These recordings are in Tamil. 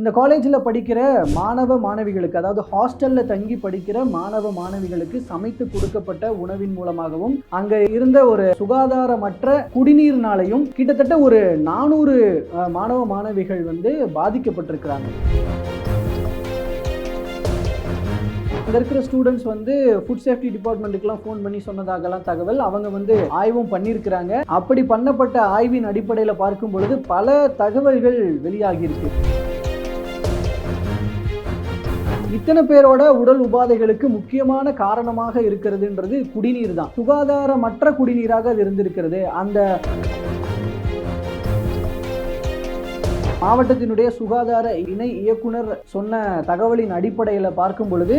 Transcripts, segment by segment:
இந்த காலேஜில் படிக்கிற மாணவ மாணவிகளுக்கு அதாவது ஹாஸ்டலில் தங்கி படிக்கிற மாணவ மாணவிகளுக்கு சமைத்து கொடுக்கப்பட்ட உணவின் மூலமாகவும் அங்கே இருந்த ஒரு சுகாதாரமற்ற குடிநீர்னாலையும் கிட்டத்தட்ட ஒரு நானூறு மாணவ மாணவிகள் வந்து பாதிக்கப்பட்டிருக்கிறாங்க. அங்கே இருக்கிற ஸ்டூடெண்ட்ஸ் வந்து ஃபுட் சேஃப்டி டிபார்ட்மெண்ட்டுக்குலாம் ஃபோன் பண்ணி சொன்னதாகலாம் தகவல். அவங்க வந்து ஆய்வும் பண்ணியிருக்கிறாங்க. அப்படி பண்ணப்பட்ட ஆய்வின் அடிப்படையில் பார்க்கும் பொழுது பல தகவல்கள் வெளியாகியிருக்கு. இத்தனை பேரோட உடல் உபாதைகளுக்கு முக்கியமான காரணமாக இருக்கிறதுன்றது குடிநீர் தான். சுகாதாரமற்ற குடிநீராக அது இருந்திருக்கிறது. அந்த மாவட்டத்தினுடைய சுகாதார இணை இயக்குனர் சொன்ன தகவலின் அடிப்படையில் பார்க்கும் பொழுது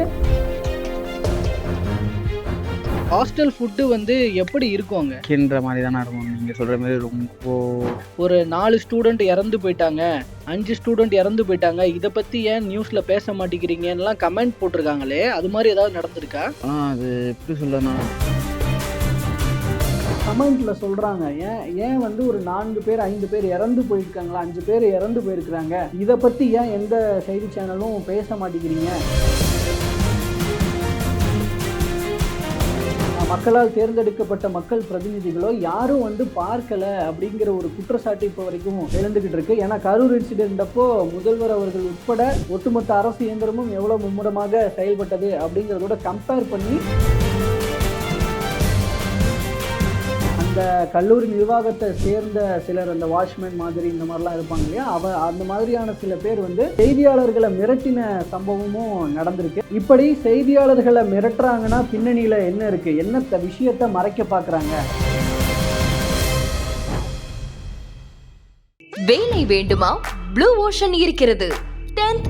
ஹாஸ்டல் ஃபுட்டு வந்து எப்படி இருக்கும் அங்க? கின்ற மாதிரி தானே இருக்கும். நீங்கள் சொல்கிற மாதிரி ரொம்ப ஒரு நாலு ஸ்டூடெண்ட் இறந்து போயிட்டாங்க. அஞ்சு ஸ்டூடெண்ட் இறந்து போயிட்டாங்க. இதை பத்தி ஏன் நியூஸ்ல பேச மாட்டேங்கிறீங்கன்னுலாம் கமெண்ட் போட்டிருக்காங்களே. அது மாதிரி ஏதாவது நடந்திருக்கா? ஆ அது எப்படி சொல்லணும் கமெண்ட்ல சொல்றாங்க. ஏன் ஏன் வந்து ஒரு நான்கு பேர் ஐந்து பேர் இறந்து போயிருக்காங்களா? அஞ்சு பேர் இறந்து போயிருக்கிறாங்க. இதை பத்தி ஏன் எந்த செய்தி சேனலும் பேச மாட்டேங்கிறீங்க? மக்களால் தேர்ந்தெடுக்கப்பட்ட மக்கள் பிரதிநிதிகளோ யாரும் வந்து பார்க்கல அப்படிங்கிற ஒரு குற்றச்சாட்டு இப்போ வரைக்கும் எழுந்துகிட்டு இருக்கு. ஏன்னா கரூர் இன்சிடென்ட் அப்போ முதல்வர் அவர்கள் உட்பட ஒட்டுமொத்த அரசு இயந்திரமும் எவ்வளவு மும்முரமாக செயல்பட்டது அப்படிங்கிறதோட கம்பேர் பண்ணி அந்த கல்லூரி நிர்வாகத்தை சேர்ந்த சிலர் அந்த வாட்ச்மேன் மாதிரி இந்த மாதிரிலாம் இருப்பாங்க இல்லையா? அவ அந்த மாதிரியான சில பேர் வந்து செய்தியாளர்களை மிரட்டின சம்பவமும் நடந்திருக்கு. இப்படி செய்தியாளர்களை மிரட்டுறாங்கன்னா பின்னணியில என்ன இருக்கு? என்ன விஷயத்தை மறைக்க பார்க்கறாங்க வேலை வேண்டுமா? ப்ளூ ஓஷன் இருக்கிறது. 10th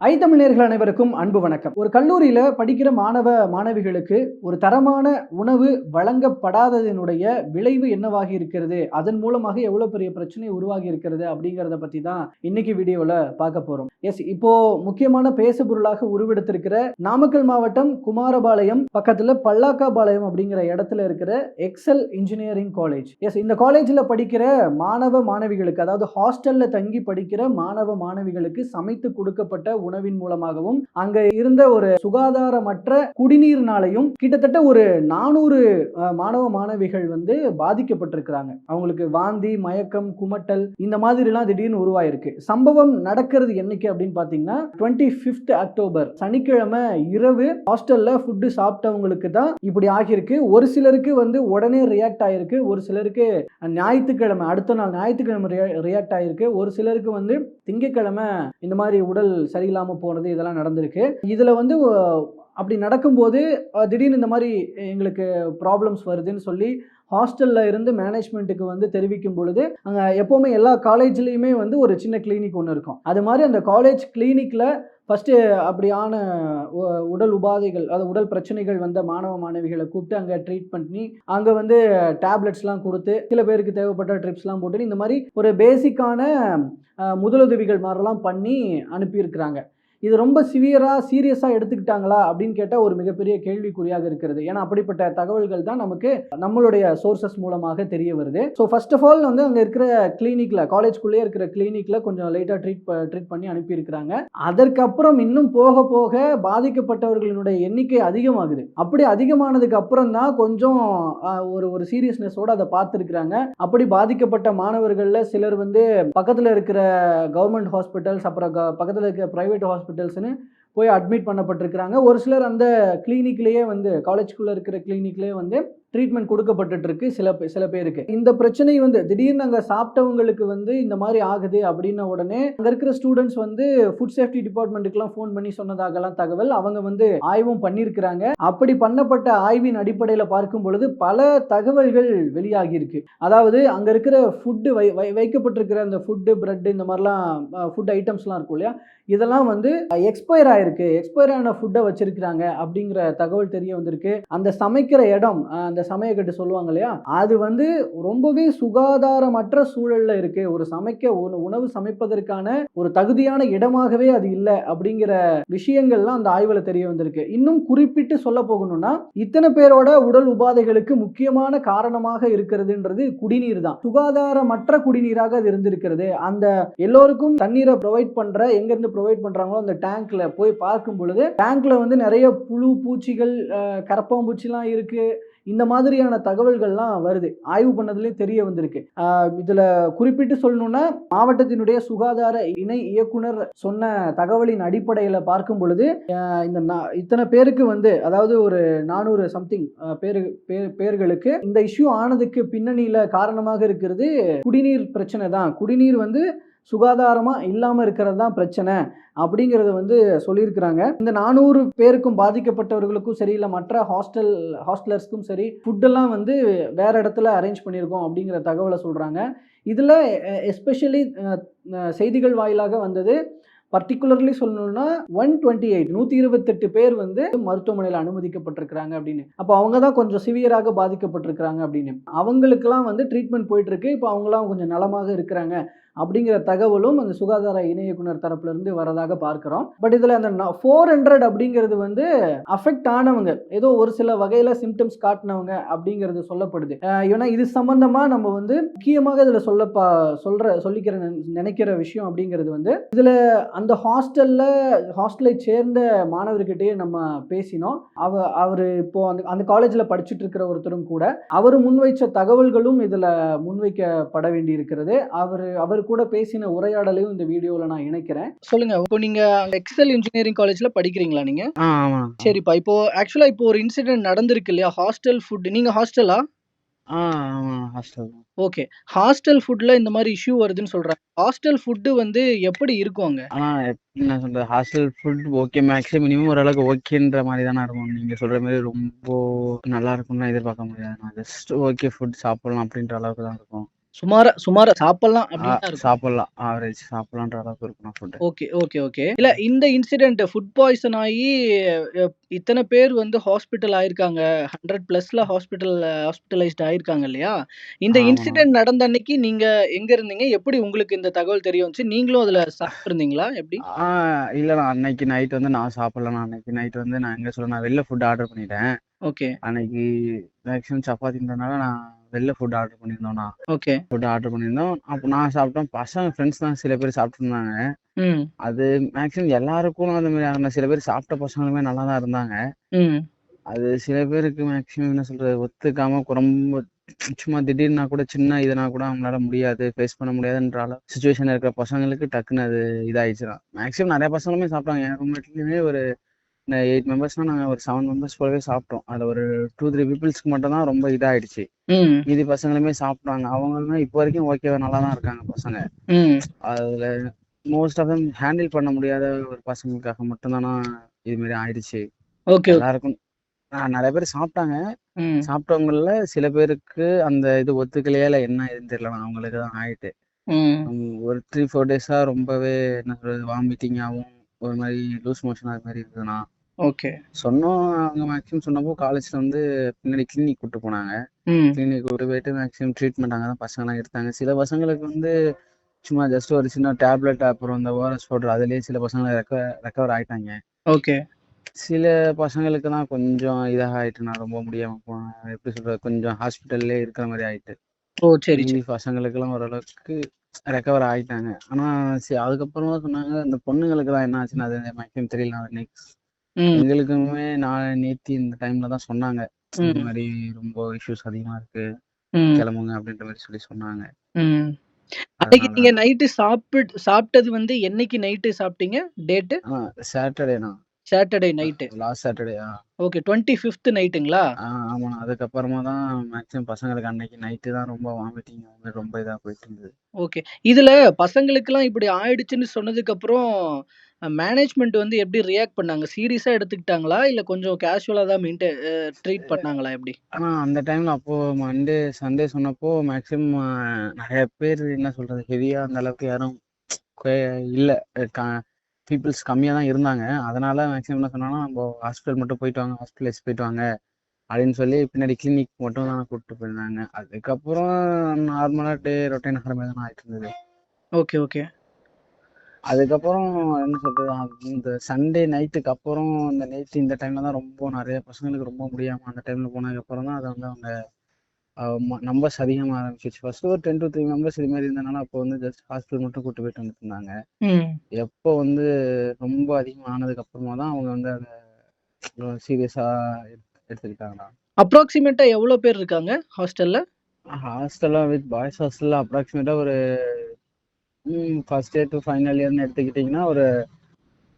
ஐ தமிழர்கள் அனைவருக்கும் அன்பு வணக்கம். ஒரு கல்லூரியில படிக்கிற மாணவ மாணவிகளுக்கு ஒரு தரமான உணவு வழங்கப்படாததனுடைய விளைவு என்னவாகி இருக்கிறது? அதன் மூலமாக எவ்வளவு பெரிய பிரச்சனை உருவாகி இருக்கிறது அப்படிங்கிறத பத்தி தான் இன்னைக்கு வீடியோவில் பார்க்க போறோம். எஸ் இப்போ முக்கியமான பேசு பொருளாக உருவெடுத்திருக்கிற நாமக்கல் மாவட்டம் குமாரபாளையம் பக்கத்துல பல்லாக்காபாளையம் அப்படிங்கிற இடத்துல இருக்கிற எக்ஸல் இன்ஜினியரிங் காலேஜ். எஸ் இந்த காலேஜில் படிக்கிற மாணவ மாணவிகளுக்கு அதாவது ஹாஸ்டல்ல தங்கி படிக்கிற மாணவ மாணவிகளுக்கு சமைத்து கொடுக்கப்பட்ட உணவின் மூலமாகவும் அங்க இருந்த ஒரு சுகாதாரமற்ற குடிநீர்னாலையும் கிட்டத்தட்ட ஒரு நானூறு மாணவ மாணவிகள் வந்து பாதிக்கப்பட்டிருக்கிறாங்க. அவங்களுக்கு வாந்தி மயக்கம் குமட்டல் இந்த மாதிரிலாம் திடீர்னு உருவாயிருக்கு. சம்பவம் நடக்கிறது என்னைக்கு அப்படின்னு பார்த்தீங்கன்னா டுவெண்ட்டி ஃபிஃப்த் அக்டோபர் சனிக்கிழமை இரவு ஹாஸ்டல்ல ஃபுட்டு சாப்பிட்டவங்களுக்கு தான் இப்படி ஆகியிருக்கு. ஒரு சிலருக்கு வந்து உடனே ரியாக்ட் ஆகிருக்கு ஒரு சிலருக்கு ஞாயிற்றுக்கிழமை அடுத்த நாள் ஞாயிற்றுக்கிழமை ரியாக்ட் ஆகிருக்கு ஒரு சிலருக்கு வந்து திங்கட்கிழமை இந்த மாதிரி உடல் சரியில்லை இல்லாமல் போனது இதெல்லாம் நடந்திருக்கு. இதில் வந்து அப்படி நடக்கும்போது திடீர்னு இந்த மாதிரி எங்களுக்கு ப்ராப்ளம்ஸ் வருதுன்னு சொல்லி ஹாஸ்டலில் இருந்து மேனேஜ்மெண்ட்டுக்கு வந்து தெரிவிக்கும் பொழுது அங்கே எப்போவுமே எல்லா காலேஜ்லேயுமே வந்து ஒரு சின்ன கிளினிக் ஒன்று இருக்கும். அது மாதிரி அந்த காலேஜ் கிளினிக்கில் ஃபஸ்ட்டு அப்படியான உ- உடல் உபாதைகள் அதாவது உடல் பிரச்சனைகள் வந்த மாணவ மாணவிகளை கூப்பிட்டு அங்கே ட்ரீட் பண்ணி அங்கே வந்து டேப்லெட்ஸ்லாம் கொடுத்து சில பேருக்கு தேவைப்பட்ட ட்ரிப்ஸ்லாம் போட்டு இந்த மாதிரி ஒரு பேசிக்கான முதலுதவிகள் மாதிரிலாம் பண்ணி அனுப்பியிருக்கிறாங்க. இது ரொம்ப சிவியராக சீரியஸாக எடுத்துக்கிட்டாங்களா அப்படின்னு கேட்டால் ஒரு மிகப்பெரிய கேள்விக்குறியாக இருக்கிறது. ஏன்னா அப்படிப்பட்ட தகவல்கள் தான் நமக்கு நம்மளுடைய சோர்சஸ் மூலமாக தெரிய வருது. ஸோ ஃபர்ஸ்ட் ஆஃப் ஆல் வந்து அங்கே இருக்கிற கிளினிக்கில் காலேஜ்குள்ளேயே இருக்கிற கிளினிக்கில் கொஞ்சம் லைட்டாக ட்ரீட் ட்ரீட் பண்ணி அனுப்பியிருக்கிறாங்க. அதற்கப்புறம் இன்னும் போக போக பாதிக்கப்பட்டவர்களினுடைய எண்ணிக்கை அதிகமாகுது. அப்படி அதிகமானதுக்கு அப்புறம் தான் கொஞ்சம் ஒரு ஒரு சீரியஸ்னஸோட அதை பார்த்துருக்குறாங்க. அப்படி பாதிக்கப்பட்ட மாணவர்களில் சிலர் வந்து பக்கத்தில் இருக்கிற கவர்மெண்ட் ஹாஸ்பிட்டல்ஸ் அப்புறம் பக்கத்தில் இருக்கிற ப்ரைவேட் ஹாஸ்பிட்டல் ஹாஸ்பிட்டல்ஸ்னு போய் அட்மிட் பண்ணப்பட்டிருக்கிறாங்க. ஒரு சிலர் அந்த கிளினிக்லேயே வந்து காலேஜ்குள்ளே இருக்கிற கிளினிக்லேயே வந்து ட்ரீட்மெண்ட் கொடுக்கப்பட்டுருக்கு இருக்கு சில சில பேருக்கு. இந்த பிரச்சனை வந்து திடீர்னு அங்கே சாப்பிட்டவங்களுக்கு வந்து இந்த மாதிரி ஆகுது அப்படின்ன உடனே அங்கே இருக்கிற ஸ்டூடெண்ட்ஸ் வந்து ஃபுட் சேஃப்டி டிபார்ட்மெண்ட்டுக்குலாம் ஃபோன் பண்ணி சொன்னதாகலாம் தகவல். அவங்க வந்து ஆய்வும் பண்ணியிருக்கிறாங்க அப்படி பண்ணப்பட்ட ஆய்வின் அடிப்படையில் பார்க்கும் பொழுது பல தகவல்கள் வெளியாகியிருக்கு. அதாவது அங்கே இருக்கிற ஃபுட்டு வை வை வைக்கப்பட்டிருக்கிற அந்த ஃபுட்டு பிரெட் இந்த மாதிரிலாம் ஃபுட் ஐட்டம்ஸ்லாம் இருக்கும் இல்லையா? இதெல்லாம் வந்து எக்ஸ்பயர் ஆயிருக்கு. எக்ஸ்பயர் ஆன ஃபுட்டை வச்சிருக்கிறாங்க அப்படிங்கிற தகவல் தெரிய வந்திருக்கு. அந்த சமைக்கிற இடம் அந்த சமையக்கட்டு சொல்லுவாங்க இல்லையா அது வந்து ரொம்பவே சுகாதாரமற்ற சூழல்ல இருக்கு ஒரு சமைக்க உணவு சமைப்பதற்கான ஒரு தகுதியான இடமாகவே அது இல்லை அப்படிங்கிற விஷயங்கள்லாம் அந்த ஆய்வுல தெரிய வந்திருக்கு. இன்னும் குறிப்பிட்டு சொல்ல போகணும்னா இத்தனை பேரோட உடல் உபாதைகளுக்கு முக்கியமான காரணமாக இருக்கிறதுன்றது குடிநீர் தான். சுகாதாரமற்ற குடிநீராக அது இருந்திருக்கிறது. அந்த எல்லோருக்கும் தண்ணீரை ப்ரொவைட் பண்ற எங்க இருந்து ப்ரொவைட் பண்றாங்களோ அந்த டேங்க்ல போய் பார்க்கும் பொழுது டேங்க்ல வந்து நிறைய புழு பூச்சிகள் கரப்பாம்பூச்சிலாம் இருக்கு. இந்த மாதிரியான தகவல்கள்லாம் வருது. ஆய்வு பண்ணதுலேயும் தெரிய வந்திருக்கு. இதில் குறிப்பிட்டு சொல்லணும்னா மாவட்டத்தினுடைய சுகாதார இணை இயக்குனர் சொன்ன தகவலின் அடிப்படையில் பார்க்கும் பொழுது இந்த இத்தனை பேருக்கு வந்து அதாவது ஒரு நானூறு சம்திங் பேரு பேர் பேர்களுக்கு இந்த இஷ்யூ ஆனதுக்கு பின்னணியில் காரணமாக இருக்கிறது குடிநீர் பிரச்சனை தான். குடிநீர் வந்து சுகாதாரமாக இல்லாமல் இருக்கிறது தான் பிரச்சனை அப்படிங்கிறத வந்து சொல்லியிருக்கிறாங்க. இந்த நானூறு பேருக்கும் பாதிக்கப்பட்டவர்களுக்கும் சரி இல்லை மற்ற ஹாஸ்டல் ஹாஸ்டலர்ஸ்க்கும் சரி ஃபுட்டெல்லாம் வந்து வேறு இடத்துல அரேஞ்ச் பண்ணியிருக்கோம் அப்படிங்கிற தகவலை சொல்கிறாங்க இதில் எஸ்பெஷலி செய்திகள் வாயிலாக வந்தது பர்டிகுலர்லி சொல்லணும்னா ஒன் டுவெண்ட்டி எயிட் நூற்றி இருபத்தெட்டு பேர் வந்து மருத்துவமனையில் அனுமதிக்கப்பட்டிருக்கிறாங்க அப்படின்னு. அப்போ அவங்க தான் கொஞ்சம் சிவியராக பாதிக்கப்பட்டிருக்கிறாங்க அப்படின்னு. அவங்களுக்கெல்லாம் வந்து ட்ரீட்மெண்ட் போயிட்டுருக்கு இப்போ அவங்களாம் கொஞ்சம் நலமாக இருக்கிறாங்க. அப்படிங்கிற தகவலும் அந்த சுகாதார இணை இயக்குனர் தரப்புலேருந்து வரதாக பார்க்குறோம். பட் இதில் அந்த ஃபோர் ஹண்ட்ரட் அப்படிங்கிறது வந்து அஃபெக்ட் ஆனவங்க ஏதோ ஒரு சில வகையில் சிம்டம்ஸ் காட்டினவங்க அப்படிங்கிறது சொல்லப்படுது. ஏன்னா இது சம்மந்தமாக நம்ம வந்து முக்கியமாக இதில் சொல்ல சொல்கிற சொல்லிக்கிற நினைக்கிற விஷயம் அப்படிங்கிறது வந்து இதில் அந்த ஹாஸ்டலில் ஹாஸ்டலை சேர்ந்த மாணவர்கிட்டயே நம்ம பேசினோம். அவ அவர் இப்போ அந்த அந்த காலேஜில் படிச்சுட்டு இருக்கிற ஒருத்தரும் கூட அவர் முன்வைச்ச தகவல்களும் இதில் முன்வைக்கப்பட வேண்டி இருக்கிறது அவர் அவர் கூட பேசின உரையாடலையும் இந்த வீடியோவில் நான் இணைக்கிறேன். சொல்லுங்க இப்போ நீங்க எக்ஸல் இன்ஜினியரிங் காலேஜ்ல படிக்கிறீங்களா நீங்க? சரிப்பா இப்போ ஆக்சுவலா இப்போ ஒரு இன்சிடென்ட் நடந்திருக்கு இல்லையா? ஹாஸ்டல் ஃபுட் நீங்க ஹாஸ்டலா ஹாஸ்டல் ஓகே ஹாஸ்டல் ஃபுட்ல இந்த மாதிரி இஷ்யூ வருதுன்னு சொல்றாங்க. ஹாஸ்டல் ஃபுட்டு வந்து எப்படி இருக்கும் அங்க? நான் சொல்கிறது hostel food okay maximum minimum ஓரளவுக்கு ஓகேன்ற மாதிரி தானே இருக்கும். நீங்கள் சொல்கிற மாதிரி ரொம்ப நல்லா இருக்கும்னு எதிர்பார்க்க முடியாது. நான் ஜஸ்ட் ஓகே ஃபுட் சாப்பிடலாம் அப்படின்ற அளவுக்கு தான் இருக்கும். சுமார சுமார சாப்பிடலாம் அப்படின்னு சாப்பிடலாம். ஆவரேஜ் சாப்பிடலான்ற அளவுக்கு இருக்கும் ஃபுட்டு ஓகே ஓகே ஓகே இல்ல இந்த இன்சிடென்ட் ஃபுட் பாய்சன் ஆகி இத்தனை பேர் வந்து ஹாஸ்பிட்டல் ஆயிருக்காங்க. ஹண்ட்ரட் பிளஸ்ல ஹாஸ்பிட்டல் ஹாஸ்பிட்டலைஸ்ட் ஆயிருக்காங்க இல்லையா? இந்த. இன்சிடென்ட் நடந்த அன்னைக்கு நீங்க எங்க இருந்தீங்க? எப்படி உங்களுக்கு இந்த தகவல் தெரிய வந்துச்சு? நீங்களும் அதுல சாப்பிட்டுருந்தீங்களா? எப்படி? ஆ இல்லைண்ணா அன்னைக்கு நைட் வந்து நான் சாப்பிடலாம் அன்னைக்கு நைட் வந்து நான் எங்கே சொல்ல நான் வெளில ஃபுட் ஆர்டர் பண்ணிட்டேன். ஓகே அன்னைக்கு மேக்ஸிமம் சப்பாத்தின்றனால நான் வெளில ஃபுட் ஆர்டர் பண்ணியிருந்தோண்ணா ஓகே ஃபுட் ஆர்டர் பண்ணியிருந்தோம். அப்போ நான் சாப்பிட்டோம். பசங்க ஃப்ரெண்ட்ஸ் தான் சில பேர் சாப்பிட்டுருந்தாங்க. அது மேக்ஸிமம் எல்லாருக்கும் அந்த மாதிரி ஆகல சில பேர் சாப்பிட்ட பசங்களுமே நல்லா தான் இருந்தாங்க. அது சில பேருக்கு மேக்ஸிமம் என்ன சொல்றது ஒத்துக்காம ரொம்ப சும்மா திடீர்னா கூட சின்ன இதுனா கூட அவங்களால முடியாது ஃபேஸ் பண்ண முடியாதுன்ற அளவு சுச்சுவேஷன் இருக்கிற பசங்களுக்கு டக்குன்னு அது இதாயிடுச்சுதான் மேக்ஸிமம் நிறைய பசங்களுமே சாப்பிட்டாங்க. என் ரூம்மேட்லயுமே ஒரு எயிட் மெம்பர்ஸ்னா நாங்கள் ஒரு செவன் மெம்பர்ஸ் போலவே சாப்பிட்டோம். அதில் ஒரு டூ த்ரீ பீப்புள்ஸ்க்கு மட்டும் தான் ரொம்ப இதாயிடுச்சு. மீதி பசங்களுமே சாப்பிட்டாங்க. அவங்களுமே இப்போ வரைக்கும் ஓகேவா நல்லா தான் இருக்காங்க பசங்க. அதுல மோஸ்ட் ஆஃப் தம் ஹேண்டில் பண்ண முடியாத ஒரு பசங்களுக்காக மட்டும்தானா இது மாதிரி ஆயிடுச்சு. ஓகே எல்லாருக்கும் நிறைய பேர் சாப்பிட்டாங்க. ம். சாப்பிட்டவங்கள சில பேருக்கு அந்த இது ஒத்துக்கலையா இல்ல என்ன இதுன்னு தெரியல அவங்களுக்கு தான் ஆயிட்டு ஒரு த்ரீ ஃபோர் டேஸா ரொம்பவே என்ன சொல்றது வாமிட்டிங்காகவும் ஒரு மாதிரி லூஸ் மோஷன் அது மாதிரி இருக்குதுண்ணா. ஓகே சொன்னோம் அவங்க மேக்ஸிமம் சொன்னப்போ காலேஜ்ல வந்து பின்னாடி கிளினிக் கூட்டு போனாங்க. கிளினிக் கூட்டு போயிட்டு மேக்ஸிமம் ட்ரீட்மெண்ட் அங்கே தான் பசங்கலாம் எடுத்தாங்க. சில பசங்களுக்கு வந்து சும்மா ஜஸ்ட் ஒரு சின்ன டேப்லெட் அப்புறம் இந்த ஓஆர்எஸ் பவுடர் அதுலேயே சில பசங்க ரெக்க ரெக்கவர் ஆயிட்டாங்க. ஓகே சில பசங்களுக்கு தான் கொஞ்சம் இதாக ஆயிட்டு நான் ரொம்ப முடியாம போனேன் எப்படி சொல்றது கொஞ்சம் ஹாஸ்பிட்டல்லே இருக்கிற மாதிரி ஆயிட்டு. ஓ சரி சரி. மீதி பசங்களுக்கெல்லாம் ஓரளவுக்கு ரெக்கவர் ஆயிட்டாங்க. ஆனா சரி அதுக்கப்புறமா சொன்னாங்க இந்த பொண்ணுங்களுக்கு தான் என்ன ஆச்சுன்னு அது மேக்ஸிமம் தெரியல. நெக்ஸ்ட் ம். எங்களுக்குமே நான் நேத்தி இந்த டைம்ல தான் சொன்னாங்க. இந்த ம். மாதிரி ரொம்ப இஷ்யூஸ் அதிகமா இருக்கு. ம். கிளம்புங்க அப்படின்ற மாதிரி சொல்லி சொன்னாங்க. ம். அன்னைக்கு அதனால நீங்க நைட்டு சாப்பிட்டு சாப்பிட்டது வந்து என்னைக்கு நைட்டு சாப்பிட்டீங்க? டேட்டு ஆ சாட்டர்டேண்ணா சாட்டர்டே நைட்டு லாஸ்ட் சாட்டர்டே ஆ. ஓகே டுவெண்ட்டி ஃபிஃப்த் நைட்டுங்களா ஆ ஆமாண்ணா. அதுக்கப்புறமா தான் மேக்ஸிமம் பசங்களுக்கு அன்னைக்கு நைட்டு தான் ரொம்ப வாமிட்டிங் ரொம்ப இதா போயிட்டு இருந்தது. ஓகே இதுல பசங்களுக்கெல்லாம் இப்படி ஆயிடுச்சுன்னு சொன்னதுக்கு அப்புறம் மேனேஜ்மெண்ட் வந்து எப்படி ரியாக்ட் பண்ணாங்க? சீரியஸா எடுத்துக்கிட்டாங்களா? இல்ல கொஞ்சம் கேஷுவலா தான் மெயின்டைன் ட்ரீட் பண்ணாங்களா எப்படி? ஆனா அந்த டைம்ல அப்போ மண்டே சண்டே சொன்னப்போ மேக்ஸிமம் நிறைய பேர் என்ன சொல்றது? ஹெவியா அந்த அளவுக்கு யாரும் கொ- இல்ல. பீப்புள்ஸ் கம்மியா தான் இருந்தாங்க. அதனால மேக்ஸிமம் என்ன சொன்னாங்கன்னா நம்ம ஹாஸ்பிட்டல் மட்டும் போயிட்டு வாங்க ஹாஸ்பிட்டலைஸ் போயிட்டு வாங்க அப்படின்னு சொல்லி பின்னாடி கிளினிக் மட்டும் தான் கூப்பிட்டு போயிருந்தாங்க. அதுக்கப்புறம் நார்மலாக டே ரொட்டீன் ஆகிற மாதிரி தான் ஆயிட்டு இருந்தது ஓகே ஓகே அதுக்கப்புறம் என்ன சொல்றது இந்த சண்டே நைட்டுக்கு அப்புறம் இந்த நைட் இந்த டைம்ல தான் ரொம்ப நிறைய பசங்களுக்கு ரொம்ப முடியாம அந்த டைம்ல போனதுக்கு அப்புறம் தான் அதை வந்து அவங்க நம்பர்ஸ் அதிகமாக ஆரம்பிச்சிச்சு ஃபர்ஸ்ட் ஒரு டென் டு த்ரீ மெம்பர்ஸ் இது மாதிரி இருந்தனால அப்போ வந்து ஜஸ்ட் ஹாஸ்பிட்டல் மட்டும் கூட்டு போயிட்டு வந்துட்டு இருந்தாங்க ம். எப்போ வந்து ரொம்ப அதிகமாக ஆனதுக்கு அப்புறமா தான் அவங்க வந்து அதை சீரியஸா எடுத்துக்கிட்டாங்கடா அப்ராக்சிமேட்டா எவ்வளவு பேர் இருக்காங்க ஹாஸ்டல்ல ஹாஸ்டல்ல வித் பாய்ஸ் ஹாஸ்டல்ல அப்ராக்சிமேட்டா ஒரு ஃபர்ஸ்ட் இயர் டு ஃபைனல் இயர்னு எடுத்துக்கிட்டிங்கன்னா ஒரு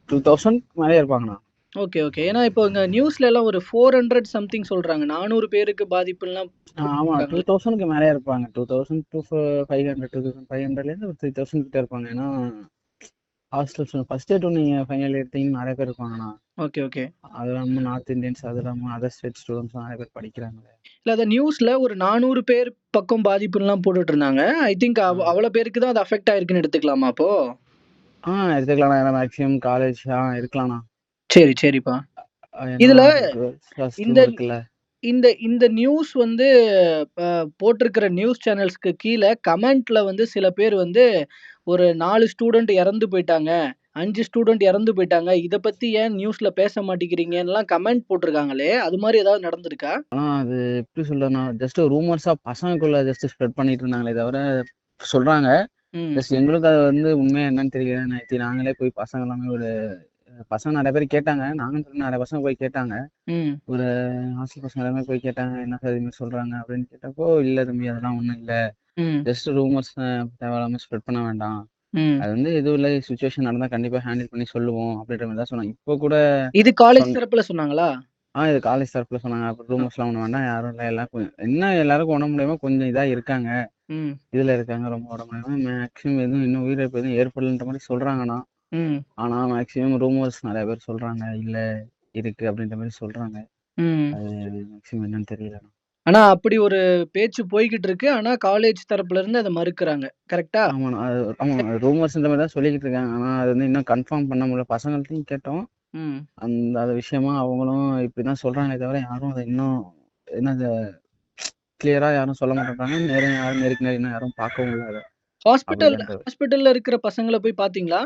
டூ தௌசண்ட் மேலே இருப்பாங்கண்ணா ஓகே ஓகே ஏன்னா இப்போ இங்க நியூஸ்ல எல்லாம் ஒரு ஃபோர் ஹண்ட்ரட் சம்திங் சொல்றாங்க. நானூறு பேருக்கு பாதிப்புலாம் ஆமா. டூ தௌசண்ட்க்கு மேலே இருப்பாங்க. Two thousand two five hundred two thousand five ஹண்ட்ரட்லேருந்து ஒரு த்ரீ தௌசண்ட் கிட்ட இருப்பாங்க. ஏன்னா ஹாஸ்டல்ஸ் ஃபர்ஸ்ட் இயர் டு நீங்கள் ஃபைனல் எடுத்தீங்கன்னா நிறைய பேர் இருப்பாங்கண்ணா. ஓகே ஓகே அது இல்லாமல் நார்த் இந்தியன்ஸ் அது இல்லாமல் அதர் ஸ்டேட் ஸ்டூடெண்ட்ஸ் நிறைய பேர் படிக்கிறாங்க இல்ல அந்த நியூஸ்ல ஒரு நானூறு பேர் பக்கம் பாதிப்புலாம் போட்டுட்டு இருந்தாங்க ஐ திங்க் அவ்வளவு பேருக்கு தான் அது அஃபெக்ட் ஆயிருக்குன்னு எடுத்துக்கலாமா அப்போ? ஆ எடுத்துக்கலாம்ண்ணா. ஏன்னா மேக்ஸிமம் காலேஜ் ஆ இருக்கலாம்ண்ணா. சரி சரிப்பா. இதுல இந்த இந்த இந்த நியூஸ் வந்து போட்டிருக்கிற நியூஸ் சேனல்ஸ்க்கு கீழே கமெண்ட்ல வந்து சில பேர் வந்து ஒரு நாலு ஸ்டூடெண்ட் இறந்து போயிட்டாங்க அஞ்சு ஸ்டூடெண்ட் இறந்து போயிட்டாங்க. இதை பத்தி ஏன் நியூஸ்ல பேச மாட்டேங்கிறீங்கலாம் கமெண்ட் போட்டிருக்காங்களே அது மாதிரி ஏதாவது நடந்திருக்கா? அது எப்படி சொல்றதுன்னா ஜஸ்ட் ரூமர்ஸா பசங்களுக்குள்ள ஜஸ்ட் ஸ்ப்ரெட் பண்ணிட்டு இருந்தாங்களே தவிர சொல்றாங்க. ஜஸ்ட் எங்களுக்கு அது வந்து உண்மையா என்னன்னு தெரியல நாங்களே போய் பசங்க எல்லாமே ஒரு பசங்க நிறைய பேர் கேட்டாங்க. நாங்களும் சொல்லி நிறைய பசங்க போய் கேட்டாங்க. ஒரு ஹாஸ்டல் பசங்க எல்லாமே போய் கேட்டாங்க. என்ன சார் இது மாதிரி சொல்றாங்க அப்படின்னு கேட்டப்போ இல்ல தம்பி அதெல்லாம் ஒண்ணும் இல்ல. ஜஸ்ட் ரூமர்ஸ் தேவையில்லாம ஸ்ப்ரெட் பண்ண வேண்டாம். அது வந்து எதுவும் இல்லை. சுச்சுவேஷன் நடந்தா கண்டிப்பா ஹேண்டில் பண்ணி சொல்லுவோம். அப்படின்ற மாதிரி தான் சொன்னாங்க. இப்போ கூட இது காலேஜ் தரப்புல சொன்னாங்களா? ஆ இது காலேஜ் தரப்புல சொன்னாங்க. அப்புறம் ரூமர்ஸ்லாம் ஒன்றும் வேண்டாம். யாரும் இல்லை. எல்லாம் என்ன எல்லாருக்கும் உடம்பு முடியாம கொஞ்சம் இதா இருக்காங்க. இதுல இருக்காங்க. ரொம்ப உடம்பு முடியாம மேக்ஸிமம் எதுவும் இன்னும் உயிரிழப்பு எதுவும் ஏற்படலன்ற மாதிரி சொல்றாங்கண்ணா. ம். ஆனா மேக்ஸிமம் ரூமர்ஸ் நிறைய பேர் சொல்றாங்க இல்ல இருக்கு அப்படின்ற மாதிரி சொல்றாங்க. ம். அது மேக்ஸிமம் என்னன்னு தெரியல. ஆனா அப்படி ஒரு பேச்சு போய்கிட்டு இருக்கு. ஆனா காலேஜ் தரப்புல இருந்து அதை மறுக்கிறாங்க. கரெக்டா ஆமாண்ணா அது ஆமா ரூமர்ஸ்ன்ற மாதிரி தான் சொல்லிக்கிட்டு இருக்காங்க ஆனா அது வந்து இன்னும் கன்ஃபார்ம் பண்ண முடியல. பசங்கள்ட்டையும் கேட்டோம். ம். அந்த அது விஷயமா அவங்களும் இப்படிதான் சொல்றாங்களே தவிர யாரும் அதை இன்னும் என்னது கிளியரா யாரும் சொல்ல மாட்டேங்கிறாங்க நேரம் யாரும் நேருக்கு நேரம் இன்னும் யாரும் பார்க்கவும் இல்லை அதை. ஹாஸ்பிட்டல் ஹாஸ்பிட்டல்ல இருக்கிற பசங்களை போய் பாத்தீங்களா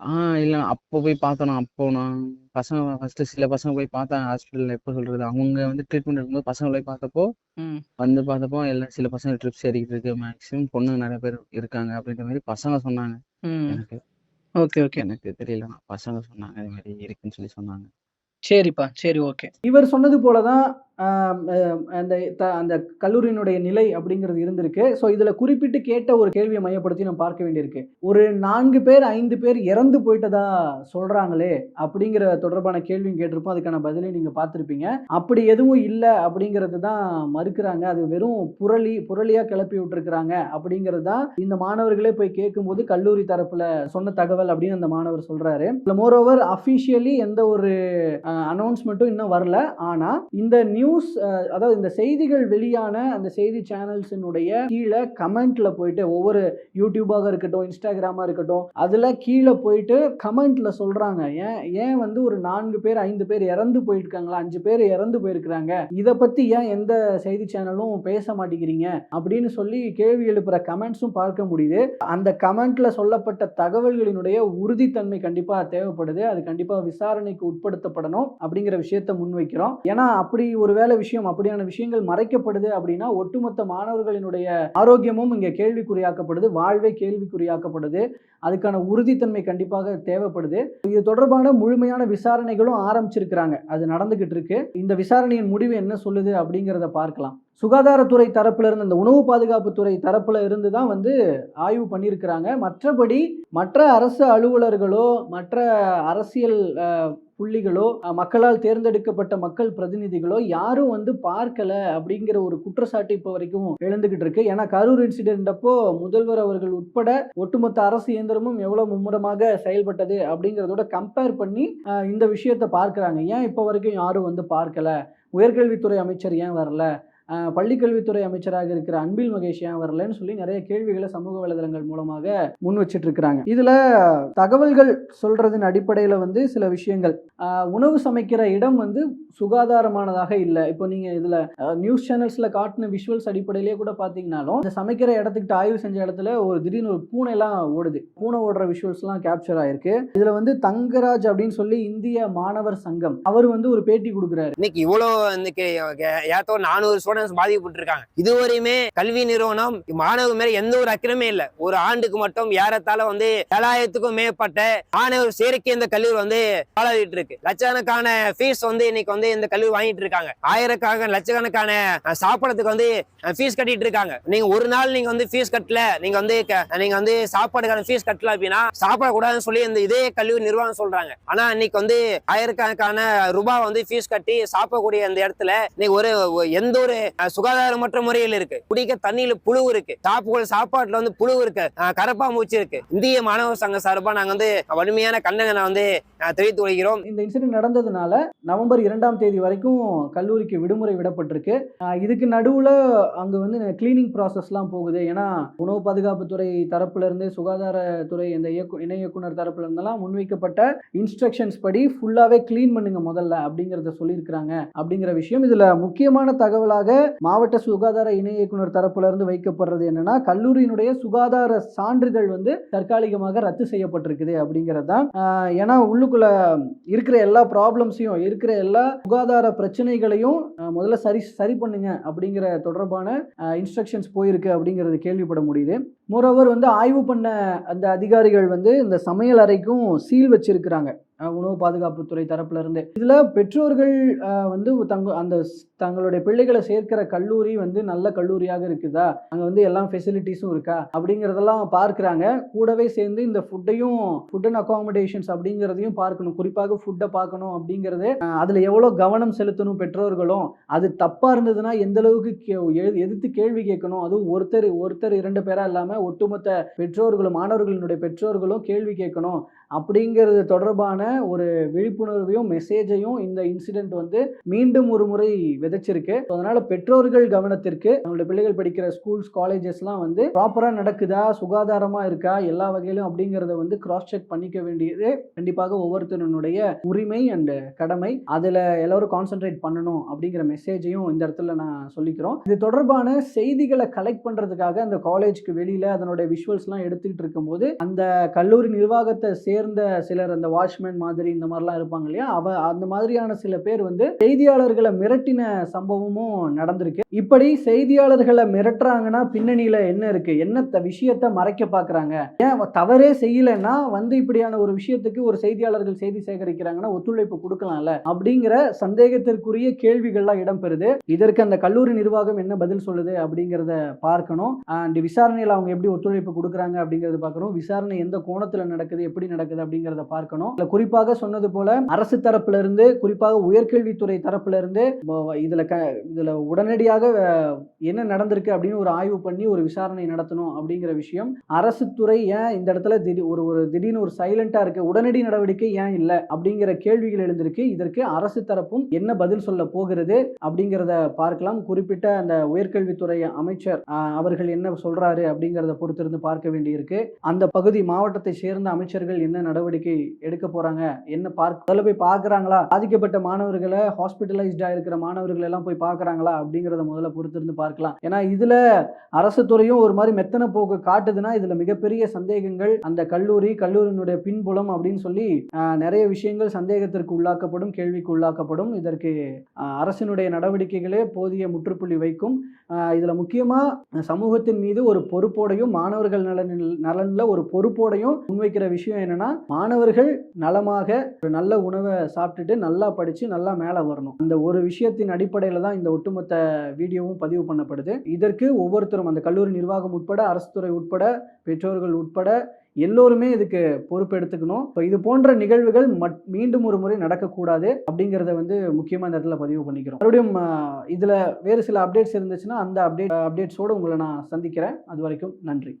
ஆஹ் இல்ல அப்போ போய் பார்த்தோம் அப்போ நான் பசங்க ஃபர்ஸ்ட் சில பசங்க போய் பார்த்தாங்க ஹாஸ்பிட்டல்ல எப்போ சொல்றது அவங்க வந்து ட்ரீட்மெண்ட் எடுக்கும்போது பசங்க போய் பார்த்தப்போ ம். வந்து பார்த்தப்போ எல்லாம் சில பசங்க ட்ரிப்ஸ் ஏறிக்கிட்டு இருக்கு மேக்ஸிமம் பொண்ணுங்க நிறைய பேர் இருக்காங்க அப்படின்ற மாதிரி பசங்க சொன்னாங்க. ம். எனக்கு ஓகே ஓகே. எனக்கு தெரியல பசங்க சொன்னாங்க இது மாதிரி இருக்குன்னு சொல்லி சொன்னாங்க. சரிப்பா சரி ஓகே. இவர் சொன்னது போல தான் ஆம், அஹ், அந்த த- அந்த கல்லூரியினுடைய நிலை அப்படிங்கிறது இருந்திருக்கு. ஸோ இதில் குறிப்பிட்டு கேட்ட ஒரு கேள்வியை மையப்படுத்தி நம்ம பார்க்க வேண்டியிருக்கு. ஒரு நான்கு பேர் ஐந்து பேர் இறந்து போயிட்டதா சொல்கிறாங்களே அப்படிங்கிற தொடர்பான கேள்வியும் கேட்டிருப்போம். அதுக்கான பதிலை நீங்கள் பார்த்துருப்பீங்க. அப்படி எதுவும் இல்லை அப்படிங்கிறது தான் மறுக்கிறாங்க. அது வெறும் புரளி புரளியாக கிளப்பி விட்டுருக்குறாங்க அப்படிங்கிறது தான் இந்த மாணவர்களே போய் கேட்கும்போது கல்லூரி தரப்பில் சொன்ன தகவல் அப்படின்னு அந்த மாணவர் சொல்கிறாரு மோரோவர் அஃபிஷியலி எந்த ஒரு அனௌன்ஸ்மெண்ட்டும் இன்னும் வரல. ஆனால் இந்த நியூஸ் அதாவது இந்த செய்திகள் வெளியான அந்த செய்தி சேனல்ஸினுடைய கீழே கமெண்ட்ல போயிட்டு ஒவ்வொரு யூடியூபாக இருக்கட்டும் இன்ஸ்டாகிராமாக இருக்கட்டும் அதில் கீழே போயிட்டு கமெண்ட்ல சொல்றாங்க. ஏன் ஏன் வந்து ஒரு நான்கு பேர் ஐந்து பேர் இறந்து போயிருக்காங்களா? அஞ்சு பேர் இறந்து போயிருக்கிறாங்க. இதை பத்தி ஏன் எந்த செய்தி சேனலும் பேச மாட்டேங்கிறீங்க? அப்படின்னு சொல்லி கேள்வி எழுப்புற கமெண்ட்ஸும் பார்க்க முடியுது. அந்த கமெண்ட்ல சொல்லப்பட்ட தகவல்களினுடைய உறுதித்தன்மை கண்டிப்பா தேவைப்படுது. அது கண்டிப்பா விசாரணைக்கு உட்படுத்தப்படணும் அப்படிங்கிற விஷயத்தை முன்வைக்கிறோம். ஏன்னா அப்படி ஒரு ஒருவேளை விஷயம் அப்படியான விஷயங்கள் மறைக்கப்படுது அப்படின்னா ஒட்டுமொத்த மாணவர்களினுடைய ஆரோக்கியமும் இங்கே கேள்விக்குறியாக்கப்படுது வாழ்வே கேள்விக்குறியாக்கப்படுது. அதுக்கான உறுதித்தன்மை கண்டிப்பாக தேவைப்படுது. இது தொடர்பான முழுமையான விசாரணைகளும் ஆரம்பிச்சிருக்கிறாங்க. அது நடந்துகிட்டு இருக்கு. இந்த விசாரணையின் முடிவு என்ன சொல்லுது அப்படிங்கிறத பார்க்கலாம். சுகாதாரத்துறை தரப்புல இருந்து இந்த உணவு பாதுகாப்புத்துறை தரப்புல இருந்து தான் வந்து ஆய்வு பண்ணியிருக்கிறாங்க. மற்றபடி மற்ற அரசு அலுவலர்களோ மற்ற அரசியல் புள்ளிகளோ மக்களால் தேர்ந்தெடுக்கப்பட்ட மக்கள் பிரதிநிதிகளோ யாரும் வந்து பார்க்கல அப்படிங்கிற ஒரு குற்றச்சாட்டு இப்போ வரைக்கும் எழுந்துகிட்டு இருக்கு. ஏன்னா கரூர் இன்சிடென்ட் அப்போ முதல்வர் அவர்கள் உட்பட ஒட்டுமொத்த அரசு இயந்திரமும் எவ்வளவு மும்முரமாக செயல்பட்டது அப்படிங்கிறதோட கம்பேர் பண்ணி இந்த விஷயத்தை பார்க்குறாங்க. ஏன் இப்போ வரைக்கும் யாரும் வந்து பார்க்கல? உயர்கல்வித்துறை அமைச்சர் ஏன் வரல? பள்ளிக்கல்வித்துறை அமைச்சராக இருக்கிற அன்பில் மகேஷ் ஏன் வரலன்னு சொல்லி நிறைய கேள்விகளை சமூக வலைதளங்கள் மூலமாக முன் வச்சிட்டு இருக்கிறாங்க இதுல தகவல்கள் சொல்றதன் அடிப்படையில் வந்து சில விஷயங்கள். உணவு சமைக்கிற இடம் வந்து சுகாதாரமானதாக இல்லை. இப்போ நீங்க இதுல நியூஸ் சேனல்ஸ்ல காட்டின விஷுவல்ஸ் அடிப்படையிலேயே கூட பாத்தீங்கன்னாலும் இந்த சமைக்கிற இடத்துக்கிட்ட ஆய்வு செஞ்ச இடத்துல ஒரு திடீர்னு ஒரு பூனை எல்லாம் ஓடுது. பூனை ஓடுற விஷுவல்ஸ் எல்லாம் கேப்சர் ஆயிருக்கு. இதுல வந்து தங்கராஜ் அப்படின்னு சொல்லி இந்திய மாணவர் சங்கம் அவர் வந்து ஒரு பேட்டி கொடுக்குறாரு. இன்னைக்கு இவ்வளவு நானூறு ஸ்டூடெண்ட்ஸ் பாதிக்கப்பட்டிருக்காங்க. இதுவரையுமே கல்வி நிறுவனம் மாணவர் மேல எந்த ஒரு அக்கிரமே இல்ல. ஒரு ஆண்டுக்கு மட்டும் ஏறத்தால வந்து ஏழாயிரத்துக்கும் மேற்பட்ட மாணவர் சேர்க்கை இந்த கல்லூரி வந்து பாலாடிட்டு இருக்கு. லட்சக்கணக்கான ஃபீஸ் வந்து இன்னைக்கு வந்து இந்த கல்லூரி வாங்கிட்டு இருக்காங்க. ஆயிரக்கணக்கான லட்சக்கணக்கான சாப்பிடத்துக்கு வந்து ஃபீஸ் கட்டிட்டு இருக்காங்க. நீங்க ஒரு நாள் நீங்க வந்து ஃபீஸ் கட்டல நீங்க வந்து நீங்க வந்து சாப்பாடுக்கான ஃபீஸ் கட்டல அப்படின்னா சாப்பிட கூடாதுன்னு சொல்லி இந்த இதே கல்லூரி நிர்வாகம் சொல்றாங்க. ஆனா இன்னைக்கு வந்து ஆயிரக்கணக்கான ரூபாய் வந்து ஃபீஸ் கட்டி சாப்பிடக்கூடிய அந்த இடத்துல இன்னைக்கு ஒரு எந்த ஒரு சுகாதாரமற்ற முறையில் இருக்கு. குடிக்க தண்ணியில புழு இருக்கு. சாப்புகள் சாப்பாட்டுல வந்து புழு இருக்கு. அஹ், கரப்பாம்பூச்சி இருக்கு. இந்திய மாணவர் சங்க சார்பா நாங்க வந்து வலிமையான கண்டனங்களை வந்து தெரிவித்து வருகிறோம் இந்த இன்சிடென்ட் நடந்ததுனால நவம்பர் இரண்டாம் தேதி வரைக்கும் கல்லூரிக்கு விடுமுறை விடப்பட்டிருக்கு. இதுக்கு நடுவுல அங்க வந்து கிளீனிங் ப்ராசஸ்லாம் போகுது. ஏன்னா உணவு பாதுகாப்புத்துறை தரப்புல இருந்து சுகாதாரத்துறை இந்த இயக்கு இணை இயக்குனர் தரப்புல இருந்தெல்லாம் முன்வைக்கப்பட்ட இன்ஸ்ட்ரக்ஷன்ஸ் படி ஃபுல்லாவே கிளீன் பண்ணுங்க முதல்ல அப்படிங்கிறத சொல்லியிருக்கிறாங்க. அப்படிங்கிற விஷயம் இதுல முக்கியமான தகவலாக மாவட்ட சுகாதார இணை இயக்குனர் தரப்புல இருந்து வைக்கப்படுறது என்னன்னா கல்லூரியினுடைய சுகாதார சான்றிதழ் வந்து தற்காலிகமாக ரத்து செய்யப்பட்டிருக்குது அப்படிங்கிறது தான். ஏன்னா உள்ளுக்குள்ள இருக்கிற எல்லா ப்ராப்ளம்ஸையும் இருக்கிற எல்லா சுகாதார பிரச்சனைகளையும் முதல்ல சரி சரி பண்ணுங்க அப்படிங்கிற தொடர்பான இன்ஸ்ட்ரக்ஷன்ஸ் போயிருக்கு அப்படிங்கிறது கேள்விப்பட முடியுது. மோரோவர் வந்து ஆய்வு பண்ண அந்த அதிகாரிகள் வந்து இந்த சமையல் அறைக்கும் சீல் வச்சிருக்கிறாங்க. உணவு பாதுகாப்புத்துறை தரப்புல இதில் பெற்றோர்கள் வந்து தங்க அந்த தங்களுடைய பிள்ளைகளை சேர்க்கிற கல்லூரி வந்து நல்ல கல்லூரியாக இருக்குதா? அங்கே வந்து எல்லா ஃபெசிலிட்டிஸும் இருக்கா? அப்படிங்கிறதெல்லாம் பார்க்குறாங்க. கூடவே சேர்ந்து இந்த ஃபுட்டையும் ஃபுட் அண்ட் அகாமடேஷன்ஸ் அப்படிங்கிறதையும் பார்க்கணும். குறிப்பாக ஃபுட்டை பார்க்கணும் அப்படிங்கிறது அதில் எவ்வளோ கவனம் செலுத்தணும் பெற்றோர்களும் அது தப்பாக இருந்ததுன்னா எந்த அளவுக்கு எதிர்த்து கேள்வி கேட்கணும்? அதுவும் ஒருத்தர் ஒருத்தர் இரண்டு பேராக இல்லாமல் ஒட்டுமொத்த பெற்றோர்களும் மாணவர்களினுடைய பெற்றோர்களும் கேள்வி கேட்கணும். அப்படிங்கிறது தொடர்பான ஒரு விழிப்புணர்வையும் மெசேஜையும் இந்த இன்சிடென்ட் வந்து மீண்டும் ஒரு முறை விதைச்சிருக்கு. அதனால பெற்றோர்கள் கவனத்திற்கு நம்மளுடைய பிள்ளைகள் படிக்கிற ஸ்கூல்ஸ் காலேஜஸ்லாம் வந்து ப்ராப்பராக நடக்குதா? சுகாதாரமாக இருக்கா? எல்லா வகையிலும் அப்படிங்கிறத வந்து கிராஸ் செக் பண்ணிக்க வேண்டியது கண்டிப்பாக ஒவ்வொருத்தனுடைய உரிமை அண்ட் கடமை. அதில் எல்லோரும் கான்சென்ட்ரேட் பண்ணணும் அப்படிங்கிற மெசேஜையும் இந்த இடத்துல நான் சொல்லிக்கிறோம். இது தொடர்பான செய்திகளை கலெக்ட் பண்ணுறதுக்காக அந்த காலேஜ்க்கு வெளியில் அதனுடைய விஷுவல்ஸ்லாம் எடுத்துக்கிட்டு இருக்கும்போது அந்த கல்லூரி நிர்வாகத்தை சேர்ந்த சிலர் அந்த வாட்ச்மேன் மாதிரி இந்த மாதிரிலாம் இருப்பாங்க இல்லையா? அவ அந்த மாதிரியான சில பேர் வந்து செய்தியாளர்களை மிரட்டின சம்பவமும் நடந்திருக்கு. இப்படி செய்தியாளர்களை மிரட்டுறாங்கன்னா பின்னணியில என்ன இருக்கு? என்ன விஷயத்த மறைக்க பாக்குறாங்க? ஏன் தவறே செய்யலைன்னா வந்து இப்படியான ஒரு விஷயத்துக்கு ஒரு செய்தியாளர்கள் செய்தி சேகரிக்கிறாங்கன்னா ஒத்துழைப்பு கொடுக்கலாம்ல? அப்படிங்கிற சந்தேகத்திற்குரிய கேள்விகள்லாம் இடம்பெறுது. இதற்கு அந்த கல்லூரி நிர்வாகம் என்ன பதில் சொல்லுது அப்படிங்கிறத பார்க்கணும். அண்ட் விசாரணையில் அவங்க எப்படி ஒத்துழைப்பு கொடுக்குறாங்க அப்படிங்கிறது பார்க்கணும். விசாரணை எந்த கோணத்தில் நடக்குது எப்படி நடக்குது நடக்குது அப்படிங்கிறத பார்க்கணும். இதுல குறிப்பாக சொன்னது போல அரசு தரப்புல இருந்து குறிப்பாக உயர்கல்வித்துறை தரப்புல இருந்து இதுல க இதுல உடனடியாக என்ன நடந்திருக்கு அப்படின்னு ஒரு ஆய்வு பண்ணி ஒரு விசாரணை நடத்தணும் அப்படிங்கிற விஷயம். அரசு துறை ஏன் இந்த இடத்துல திடீர் ஒரு ஒரு திடீர்னு ஒரு சைலண்டா இருக்கு உடனடி நடவடிக்கை ஏன் இல்லை அப்படிங்கிற கேள்விகள் எழுந்திருக்கு. இதற்கு அரசு தரப்பும் என்ன பதில் சொல்ல போகிறது அப்படிங்கிறத பார்க்கலாம். குறிப்பிட்ட அந்த உயர்கல்வித்துறை அமைச்சர் அவர்கள் என்ன சொல்றாரு அப்படிங்கிறத பொறுத்திருந்து பார்க்க வேண்டியிருக்கு. அந்த பகுதி மாவட்டத்தை சேர்ந்த அமைச்சர்கள் என்ன என்ன நடவடிக்கை எடுக்க போறாங்க? என்ன பார்க்க முதல்ல போய் பார்க்கறாங்களா? பாதிக்கப்பட்ட மாணவர்களை ஹாஸ்பிட்டலைஸ்டா இருக்கிற மாணவர்கள் எல்லாம் போய் பார்க்கறாங்களா? அப்படிங்கிறத முதல்ல பொறுத்திருந்து பார்க்கலாம். ஏன்னா இதுல அரசு துறையும் ஒரு மாதிரி மெத்தன போக்கு காட்டுதுன்னா இதுல மிகப்பெரிய சந்தேகங்கள் அந்த கல்லூரி கல்லூரியினுடைய பின்புலம் அப்படின்னு சொல்லி நிறைய விஷயங்கள் சந்தேகத்திற்கு உள்ளாக்கப்படும் கேள்விக்கு உள்ளாக்கப்படும். இதற்கு அரசினுடைய நடவடிக்கைகளே போதிய முற்றுப்புள்ளி வைக்கும். இதில் முக்கியமாக சமூகத்தின் மீது ஒரு பொறுப்போடையும் மாணவர்கள் நலனில் ஒரு பொறுப்போடையும் முன்வைக்கிற விஷயம் என்னென்னா மாணவர்கள் நலமாக ஒரு நல்ல உணவை சாப்பிட்டுட்டு நல்லா படித்து நல்லா மேலே வரணும். அந்த ஒரு விஷயத்தின் அடிப்படையில் தான் இந்த ஒட்டுமொத்த வீடியோவும் பதிவு பண்ணப்படுது. இதற்கு ஒவ்வொருத்தரும் அந்த கல்லூரி நிர்வாகம் உட்பட அரசு துறை உட்பட பெற்றோர்கள் உட்பட எல்லோருமே இதுக்கு பொறுப்பு எடுத்துக்கணும் இப்போ இது போன்ற நிகழ்வுகள் மட் மீண்டும் ஒரு முறை நடக்கக்கூடாது அப்படிங்கிறத வந்து முக்கியமாக இந்த இடத்துல பதிவு பண்ணிக்கிறோம். மறுபடியும் இதில் வேறு சில அப்டேட்ஸ் இருந்துச்சுன்னா அந்த அப்டேட் அப்டேட்ஸோடு உங்களை நான் சந்திக்கிறேன். அது வரைக்கும் நன்றி.